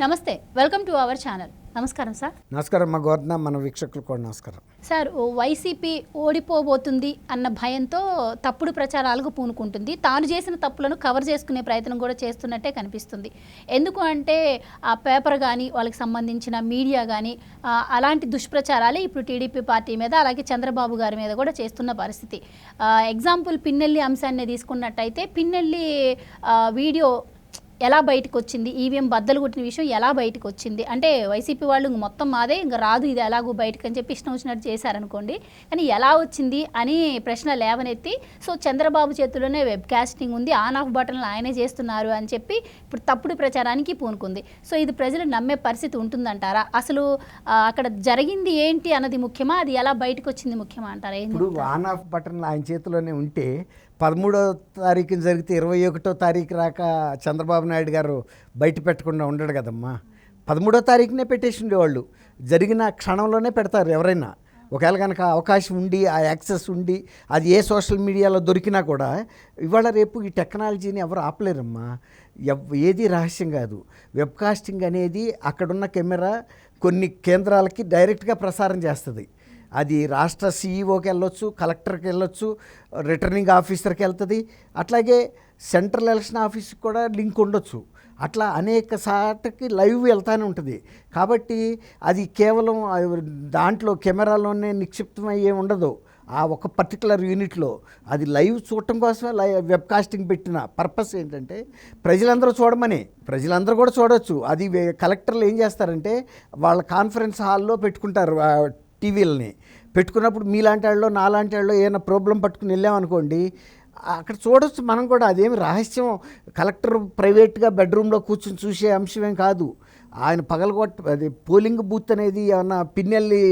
నమస్తే welcome to our channel. నమస్కారం sir. నమస్కారం మా గోవర్ధన మన వీక్షకులు కూడా నమస్కారం. సార్ వైసీపీ ఓడిపోబోతుంది అన్న భయంతో తప్పుడు ప్రచారాలకు పూనుకుంటుంది. తాను చేసిన తప్పులను కవర్ చేసుకునే ప్రయత్నం కూడా చేస్తున్నట్టే కనిపిస్తుంది. ఎందుకు అంటే ఆ పేపర్ కానీ వాళ్ళకి సంబంధించిన మీడియా కానీ అలాంటి దుష్ప్రచారాలే ఇప్పుడు టీడీపీ పార్టీ మీద అలాగే చంద్రబాబు గారి మీద కూడా చేస్తున్న పరిస్థితి. ఎగ్జాంపుల్ పిన్నెల్లి అంశాన్ని తీసుకున్నట్టయితే పిన్నెల్లి వీడియో ఎలా బయటకు వచ్చింది ఈవీఎం బద్దలు కొట్టిన విషయం ఎలా బయటకు వచ్చింది అంటే వైసీపీ వాళ్ళు ఇంక మొత్తం మాదే ఇంకా రాదు ఇది ఎలాగో బయటకు అని చెప్పి ఇష్టం వచ్చినట్టు చేశారనుకోండి. కానీ ఎలా వచ్చింది అని ప్రశ్న లేవనెత్తి సో చంద్రబాబు చేతిలోనే వెబ్ కాస్టింగ్ ఉంది ఆన్ ఆఫ్ బటన్లు ఆయనే చేస్తున్నారు అని చెప్పి ఇప్పుడు తప్పుడు ప్రచారానికి పూనుకుంది. సో ఇది ప్రజలు నమ్మే పరిస్థితి ఉంటుందంటారా? అసలు అక్కడ జరిగింది ఏంటి అన్నది ముఖ్యమా? అది ఎలా బయటకు వచ్చింది ముఖ్యమా అంటారా? ఇప్పుడు ఆన్ ఆఫ్ బటన్ ఆయన చేతిలోనే ఉంటే పదమూడో తారీఖున జరిగితే ఇరవై ఒకటో తారీఖు రాక చంద్రబాబు నాయుడు గారు బయట పెట్టకుండా ఉండడు కదమ్మా. పదమూడో తారీఖునే పెట్టేసి ఉండేవాళ్ళు జరిగిన క్షణంలోనే పెడతారు ఎవరైనా. ఒకవేళ కనుక అవకాశం ఉండి ఆ యాక్సెస్ ఉండి అది ఏ సోషల్ మీడియాలో దొరికినా కూడా ఇవాళ రేపు ఈ టెక్నాలజీని ఎవరు ఆపలేరమ్మా. ఎవ్- ఏది రహస్యం కాదు. వెబ్కాస్టింగ్ అనేది అక్కడున్న కెమెరా కొన్ని కేంద్రాలకి డైరెక్ట్గా ప్రసారం చేస్తుంది. అది రాష్ట్ర సీఈఓకి వెళ్ళొచ్చు కలెక్టర్కి వెళ్ళొచ్చు రిటర్నింగ్ ఆఫీసర్కి వెళ్తుంది. అట్లాగే సెంట్రల్ ఎలక్షన్ ఆఫీస్కి కూడా లింక్ ఉండొచ్చు. అట్లా అనేక సార్లకి లైవ్ వెళ్తానే ఉంటుంది. కాబట్టి అది కేవలం దాంట్లో కెమెరాలోనే నిక్షిప్తమయ్యే ఉండదు. ఆ ఒక పర్టికులర్ యూనిట్లో అది లైవ్ చూడటం కోసమే లైవ్ వెబ్ కాస్టింగ్ పెట్టిన పర్పస్ ఏంటంటే ప్రజలందరూ చూడమని. ప్రజలందరూ కూడా చూడవచ్చు అది వే- కలెక్టర్లు ఏం చేస్తారంటే వాళ్ళ కాన్ఫరెన్స్ హాల్లో పెట్టుకుంటారు. టీవీలని పెట్టుకున్నప్పుడు మీలాంటి వాళ్ళు నాలాంటి వాళ్ళు ఏమైనా ప్రాబ్లం పట్టుకుని వెళ్ళామనుకోండి అక్కడ చూడొచ్చు మనం కూడా. అదేమి రహస్యం. కలెక్టర్ ప్రైవేట్గా బెడ్రూమ్లో కూర్చొని చూసే అంశమేం కాదు. ఆయన పగలగొట్ట అది పోలింగ్ బూత్ అనేది ఏమన్నా పిన్నెల్లి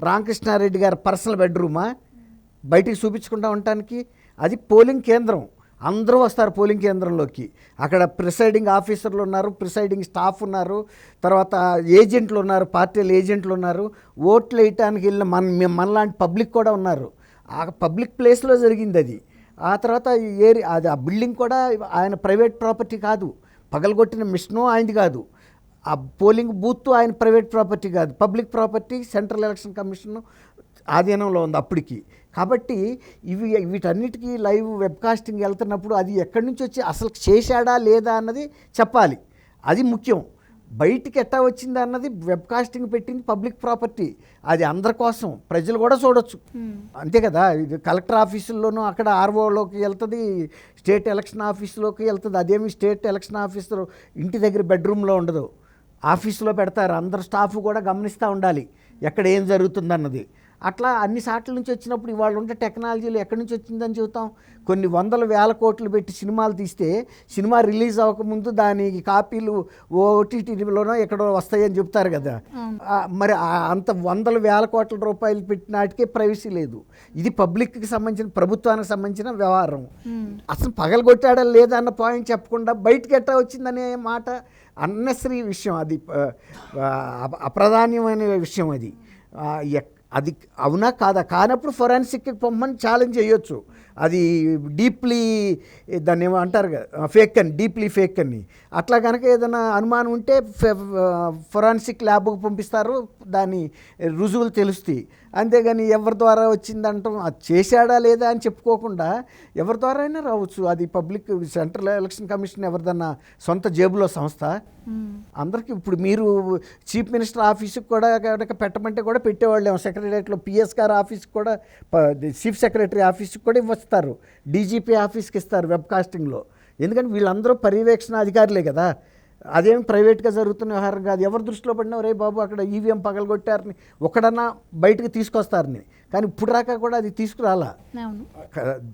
రామకృష్ణారెడ్డి గారి పర్సనల్ బెడ్రూమా? బయటికి చూపించకుండా ఉండటానికి అది పోలింగ్ కేంద్రం. అందరూ వస్తారు పోలింగ్ కేంద్రంలోకి. అక్కడ ప్రిసైడింగ్ ఆఫీసర్లు ఉన్నారు ప్రిసైడింగ్ స్టాఫ్ ఉన్నారు తర్వాత ఏజెంట్లు ఉన్నారు పార్టీల ఏజెంట్లు ఉన్నారు. ఓట్లు వేయటానికి వెళ్ళిన మన మనలాంటి పబ్లిక్ కూడా ఉన్నారు. ఆ పబ్లిక్ ప్లేస్లో జరిగింది అది. ఆ తర్వాత ఈ ఏరియా అది ఆ బిల్డింగ్ కూడా ఆయన ప్రైవేట్ ప్రాపర్టీ కాదు. పగలగొట్టిన మిషను ఆయనది కాదు. ఆ పోలింగ్ బూత్ ఆయన ప్రైవేట్ ప్రాపర్టీ కాదు. Public property central election commission ఆధీనంలో ఉంది అప్పటికి. కాబట్టి ఇవి వీటన్నిటికీ లైవ్ వెబ్కాస్టింగ్ వెళ్తున్నప్పుడు అది ఎక్కడి నుంచి వచ్చి అసలు చేశాడా లేదా అన్నది చెప్పాలి. అది ముఖ్యం. బయటికి ఎట్టా వచ్చింది అన్నది వెబ్కాస్టింగ్ పెట్టింది పబ్లిక్ ప్రాపర్టీ. అది అందరి కోసం. ప్రజలు కూడా చూడొచ్చు. అంతే కదా. ఇది కలెక్టర్ ఆఫీసుల్లోనూ అక్కడ ఆర్ఓలోకి వెళ్తుంది స్టేట్ ఎలక్షన్ ఆఫీసులోకి వెళ్తుంది అదేమి స్టేట్ ఎలక్షన్ ఆఫీసర్ ఇంటి దగ్గర బెడ్రూమ్లో ఉండదు. ఆఫీసులో పెడతారు. అందరు స్టాఫ్ కూడా గమనిస్తూ ఉండాలి. ఎక్కడ ఏం జరుగుతుందన్నది. అట్లా అన్ని సాట్ల నుంచి వచ్చినప్పుడు ఇవాళ ఉండే టెక్నాలజీలు ఎక్కడి నుంచి వచ్చిందని చెబుతాం కొన్ని వందల వేల కోట్లు పెట్టి సినిమాలు తీస్తే సినిమా రిలీజ్ అవ్వకముందు దానికి కాపీలు ఓటీటీలోనో ఎక్కడో వస్తాయని చెప్తారు కదా. మరి అంత వందల వేల కోట్ల రూపాయలు పెట్టినాటికే ప్రైవసీ లేదు. ఇది పబ్లిక్కి సంబంధించిన ప్రభుత్వానికి సంబంధించిన వ్యవహారం. అసలు పగలగొట్టాడా లేదా అన్న పాయింట్ చెప్పకుండా బయటికి ఎట్టా వచ్చిందనే మాట అన్నెసరీ విషయం అది. అప్రధాన్యమైన విషయం అది. ఆ, ఎక్- అది అవునా కాదా? కానప్పుడు ఫొరెన్సిక్కి పొమ్మని ఛాలెంజ్ చేయొచ్చు. అది డీప్లీ దాన్ని ఏమో అంటారు కదా ఫేక్ అని డీప్లీ ఫేక్ అని. అట్లా కనుక ఏదైనా అనుమానం ఉంటే ఫొరాన్సిక్ ల్యాబ్కి పంపిస్తారు దాని రుజువులు తెలుస్తాయి. అంతేగాని ఎవరి ద్వారా వచ్చిందంటాం అది చేశాడా లేదా అని చెప్పుకోకుండా ఎవరి ద్వారా అయినా రావచ్చు. అది పబ్లిక్ సెంట్రల్ ఎలక్షన్ కమిషన్ ఎవరిదన్నా సొంత జేబులో సంస్థ. అందరికీ ఇప్పుడు మీరు చీఫ్ మినిస్టర్ ఆఫీస్కి కూడా పెట్టమంటే కూడా పెట్టేవాళ్ళేమో. సెక్రటరియట్లో పిఎస్ గారు ఆఫీస్కి కూడా చీఫ్ సెక్రటరీ ఆఫీస్కి కూడా ఇవ్వస్తారు డీజీపీ ఆఫీస్కి ఇస్తారు వెబ్కాస్టింగ్లో ఎందుకంటే వీళ్ళందరూ పర్యవేక్షణ అధికారులే కదా. అదేం ప్రైవేట్గా జరుగుతున్న వ్యవహారం కాదు. ఎవరి దృష్టిలో పడినా రే బాబు అక్కడ ఈవీఎం పగలగొట్టారని ఒకడన్నా బయటకు తీసుకొస్తారని. కానీ ఇప్పుడు రాక కూడా అది తీసుకురాలా.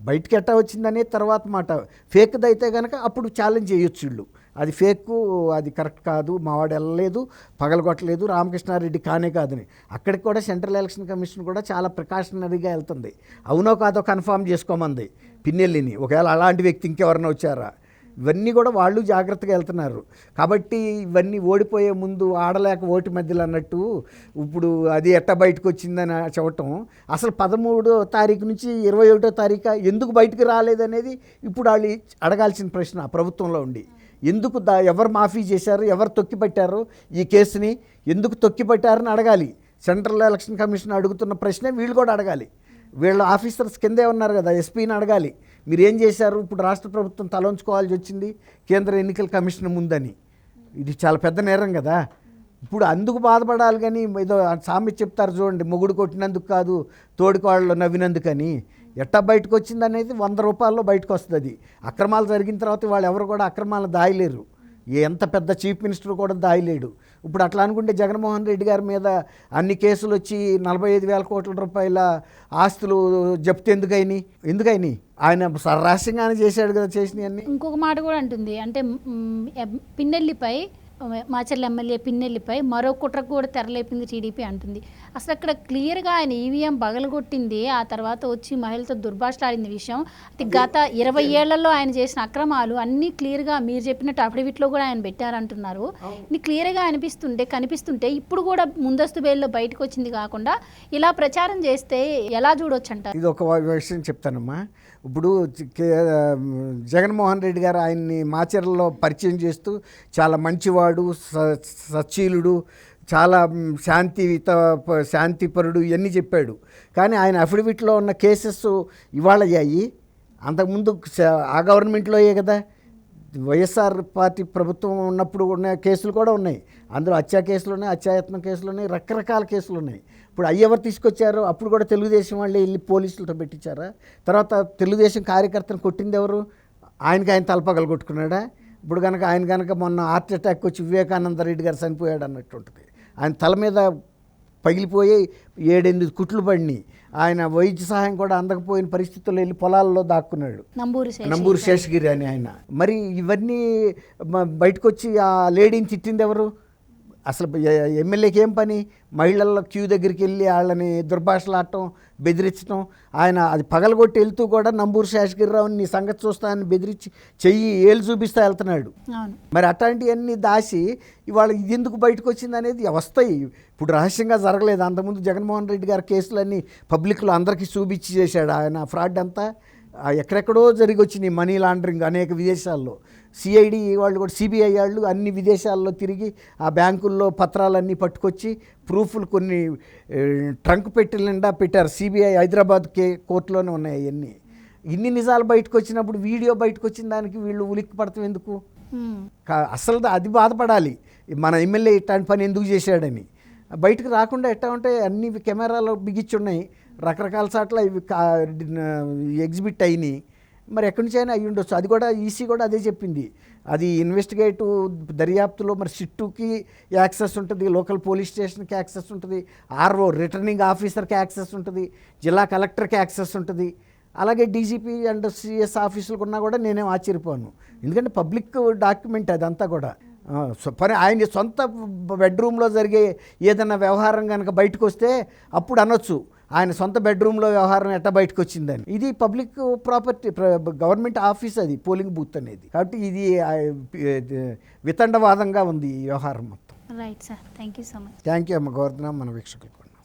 బయటికి ఎట్టా వచ్చిందనే తర్వాత మాట. ఫేక్ది అయితే కనుక అప్పుడు ఛాలెంజ్ చేయొచ్చు వీళ్ళు. అది ఫేక్ అది కరెక్ట్ కాదు మావాడు వెళ్ళలేదు పగలగొట్టలేదు రామకృష్ణారెడ్డి కానే కాదని. అక్కడికి కూడా సెంట్రల్ ఎలక్షన్ కమిషన్ కూడా చాలా ప్రికాషనరీగా వెళ్తుంది. అవునో కాదో కన్ఫామ్ చేసుకోమంది పిన్నెల్లిని. ఒకవేళ అలాంటి వ్యక్తి ఇంకెవరైనా వచ్చారా? ఇవన్నీ కూడా వాళ్ళు జాగ్రత్తగా వెళ్తున్నారు. కాబట్టి ఇవన్నీ ఓడిపోయే ముందు ఆడలేక ఓటు మధ్యలో అన్నట్టు ఇప్పుడు అది ఎట్ట బయటకు వచ్చిందని చెప్పటం. అసలు పదమూడో తారీఖు నుంచి ఇరవై ఒకటో తారీఖు ఎందుకు బయటకు రాలేదనేది ఇప్పుడు వాళ్ళు అడగాల్సిన ప్రశ్న ప్రభుత్వంలో ఉండి. ఎందుకు దా ఎవరు మాఫీ చేశారు ఎవరు తొక్కిపెట్టారు ఈ కేసుని ఎందుకు తొక్కిపెట్టారని అడగాలి. సెంట్రల్ ఎలక్షన్ కమిషన్ అడుగుతున్న ప్రశ్నే వీళ్ళు కూడా అడగాలి. వీళ్ళ ఆఫీసర్స్ కిందే ఉన్నారు కదా ఎస్పీని అడగాలి. మీరు ఏం చేశారు? ఇప్పుడు రాష్ట్ర ప్రభుత్వం తలంచుకోవాల్సి వచ్చింది కేంద్ర ఎన్నికల కమిషన్ ముందని. ఇది చాలా పెద్ద నేరం కదా. ఇప్పుడు అందుకు బాధపడాలి కానీ ఏదో సామెత చెప్తారు చూడండి మొగుడు కొట్టినందుకు కాదు తోడికోళ్ళు నవ్వినందుకని. ఎట్టా బయటకు వచ్చింది అనేది వంద రూపాయల్లో బయటకు వస్తుంది అది అక్రమాలు జరిగిన తర్వాత వాళ్ళు ఎవరు కూడా అక్రమాలు దాయలేరు. ఎంత పెద్ద చీఫ్ మినిస్టర్ కూడా దాయలేడు. ఇప్పుడు అట్లా అనుకుంటే జగన్మోహన్ రెడ్డి గారి మీద అన్ని కేసులు వచ్చి నలభై ఐదు వేల కోట్ల రూపాయల ఆస్తులు జప్తు ఎందుకైనాయి ఎందుకైనాయి ఆయన సర్రాస్యంగానే చేశాడు కదా చేసినవన్నీ. ఇంకొక మాట కూడా అంటుంది. అంటే పిన్నెల్లిపై మాచర్ల ఎమ్మెల్యే పిన్నెల్లిపై మరో కుట్రకు కూడా తెరలేపింది టీడీపీ అంటుంది. అసలు అక్కడ క్లియర్గా ఆయన ఈవీఎం బగలగొట్టింది ఆ తర్వాత వచ్చి మహిళతో దుర్భాషలాడింది విషయం. అది గత ఇరవై ఏళ్ళలో ఆయన చేసిన అక్రమాలు అన్నీ క్లియర్గా మీరు చెప్పినట్టు అఫిడవిట్లో కూడా ఆయన పెట్టారంటున్నారు. ఇది క్లియర్గా అనిపిస్తుంటే కనిపిస్తుంటే ఇప్పుడు కూడా ముందస్తు బెయిల్లో బయటకు వచ్చింది కాకుండా ఇలా ప్రచారం చేస్తే ఎలా చూడొచ్చు అంటారు ఇది ఒక విషయం చెప్తానమ్మా. ఇప్పుడు జగన్మోహన్ రెడ్డి గారు ఆయన్ని మాచర్లలో పరిచయం చేస్తూ చాలా మంచివాడు స- సచ్చీలుడు చాలా శాంతియుత ప- శాంతిపరుడు ఇవన్నీ చెప్పాడు. కానీ ఆయన అఫిడవిట్లో ఉన్న కేసెస్ ఇవాళ అయ్యాయి. అంతకుముందు ఆ గవర్నమెంట్లోయే కదా. వైఎస్ఆర్ పార్టీ ప్రభుత్వం ఉన్నప్పుడు ఉన్న కేసులు కూడా ఉన్నాయి. అందులో హత్యా కేసులు ఉన్నాయి హత్యాయత్నం కేసులు ఉన్నాయి రకరకాల కేసులు ఉన్నాయి. ఇప్పుడు అవి ఎవరు తీసుకొచ్చారు? అప్పుడు కూడా తెలుగుదేశం వాళ్ళే వెళ్ళి పోలీసులతో పెట్టించారా? తర్వాత తెలుగుదేశం కార్యకర్తను కొట్టింది ఎవరు? ఆయనకి ఆయన తలపగలు కొట్టుకున్నాడా? ఇప్పుడు కనుక ఆయన కనుక మొన్న హార్ట్ అటాక్ వచ్చి వివేకానంద రెడ్డి గారు చనిపోయాడు అన్నట్టుంటుంది ఆయన తల మీద పగిలిపోయి ఏడెనిమిది కుట్లు పడినాయి. ఆయన వైద్య సహాయం కూడా అందకపోయిన పరిస్థితుల్లో వెళ్ళి పొలాల్లో దాక్కున్నాడు. నంబూరు శేషగిరి అని. ఆయన. మరి ఇవన్నీ మ- బయటకు వచ్చి ఆ లేడీని తిట్టింది ఎవరు? అసలు ఎమ్మెల్యేకి ఏం పని? మహిళల క్యూ దగ్గరికి వెళ్ళి వాళ్ళని దుర్భాషలాడటం బెదిరించడం ఆయన అది పగలగొట్టి వెళ్తూ కూడా నంబూరు శేషగిరిరావుని నీ సంగతి చూస్తానని బెదిరించి చెయ్యి ఏళ్ళు చూపిస్తా వెళ్తున్నాడు. మరి అట్లాంటివన్నీ దాచి ఇవాళ ఇది ఎందుకు బయటకు వచ్చింది అనేది వస్తాయి ఇప్పుడు రహస్యంగా జరగలేదు. అంతకుముందు జగన్మోహన్ రెడ్డి గారి కేసులన్నీ పబ్లిక్లో అందరికీ చూపించి చేశాడు ఆయన ఫ్రాడ్ అంతా. ఎక్కడెక్కడో జరిగి వచ్చినాయి మనీ లాండరింగ్ అనేక విదేశాల్లో. సిఐడి వాళ్ళు కూడా సిబిఐ వాళ్ళు అన్ని విదేశాల్లో తిరిగి ఆ బ్యాంకుల్లో పత్రాలన్నీ పట్టుకొచ్చి ప్రూఫ్లు కొన్ని ట్రంక్ పెట్టి నిండా పెట్టారు. సిబిఐ హైదరాబాద్ కే కోర్టులోనే ఉన్నాయి అవన్నీ ఇన్ని నిజాలు బయటకు వచ్చినప్పుడు వీడియో బయటకు వచ్చిన దానికి వీళ్ళు ఉలిక్కి పడతాం ఎందుకు? అసలు అది బాధపడాలి. మన ఎమ్మెల్యే ఇట్లాంటి పని ఎందుకు చేశాడని. బయటకు రాకుండా ఎట్టా ఉంటే అన్ని కెమెరాలు ఉన్నాయి. రకరకాల చోట్ల ఇవి ఎగ్జిబిట్ అయినాయి. మరి ఎక్కడి నుంచి అయినా అయ్యి ఉండొచ్చు. అది కూడా ఈసీ కూడా అదే చెప్పింది. అది ఇన్వెస్టిగేటివ్ దర్యాప్తులో మరి సిట్టుకి యాక్సెస్ ఉంటుంది లోకల్ పోలీస్ స్టేషన్కి యాక్సెస్ ఉంటుంది ఆర్ఓ రిటర్నింగ్ ఆఫీసర్కి యాక్సెస్ ఉంటుంది జిల్లా కలెక్టర్కి యాక్సెస్ ఉంటుంది. అలాగే డీజీపీ అండ్ సిఎస్ ఆఫీసులకు ఉన్నా కూడా నేనేం ఆశ్చర్యపోను. ఎందుకంటే పబ్లిక్ డాక్యుమెంట్ అదంతా కూడా. పని ఆయన సొంత బెడ్రూమ్లో జరిగే ఏదైనా వ్యవహారం కనుక బయటకు వస్తే అప్పుడు అనొచ్చు. ఆయన సొంత బెడ్రూమ్లో వ్యవహారం ఎట్ట బయటకు వచ్చిందని ఇది పబ్లిక్ ప్రాపర్టీ గవర్నమెంట్ ఆఫీస్ అది పోలింగ్ బూత్ అనేది. కాబట్టి ఇది వితండవాదంగా ఉంది ఈ వ్యవహారం మొత్తం. Right sir thank you so much thank you అమ్మ గోవర్ధన మన వీక్షకులకు